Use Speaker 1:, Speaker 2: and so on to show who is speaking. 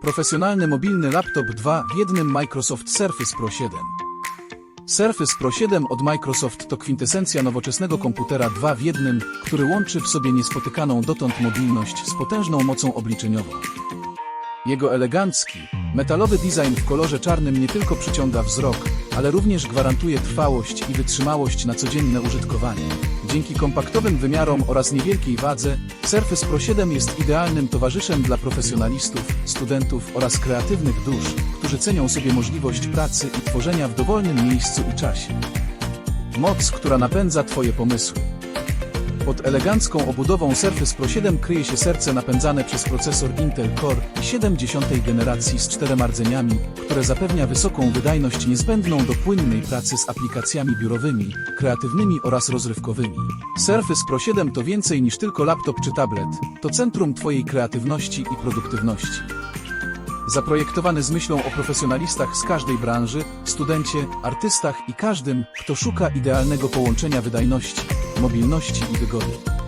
Speaker 1: Profesjonalny mobilny laptop 2 w jednym Microsoft Surface Pro 7. Surface Pro 7 od Microsoft to kwintesencja nowoczesnego komputera 2 w jednym, który łączy w sobie niespotykaną dotąd mobilność z potężną mocą obliczeniową. Jego elegancki, metalowy design w kolorze czarnym nie tylko przyciąga wzrok, ale również gwarantuje trwałość i wytrzymałość na codzienne użytkowanie. Dzięki kompaktowym wymiarom oraz niewielkiej wadze, Surface Pro 7 jest idealnym towarzyszem dla profesjonalistów, studentów oraz kreatywnych dusz, którzy cenią sobie możliwość pracy i tworzenia w dowolnym miejscu i czasie. Moc, która napędza Twoje pomysły. Pod elegancką obudową Surface Pro 7 kryje się serce napędzane przez procesor Intel Core i 70. generacji z czterema rdzeniami, które zapewnia wysoką wydajność niezbędną do płynnej pracy z aplikacjami biurowymi, kreatywnymi oraz rozrywkowymi. Surface Pro 7 to więcej niż tylko laptop czy tablet, to centrum Twojej kreatywności i produktywności. Zaprojektowany z myślą o profesjonalistach z każdej branży, studencie, artystach i każdym, kto szuka idealnego połączenia wydajności, mobilności i wygody.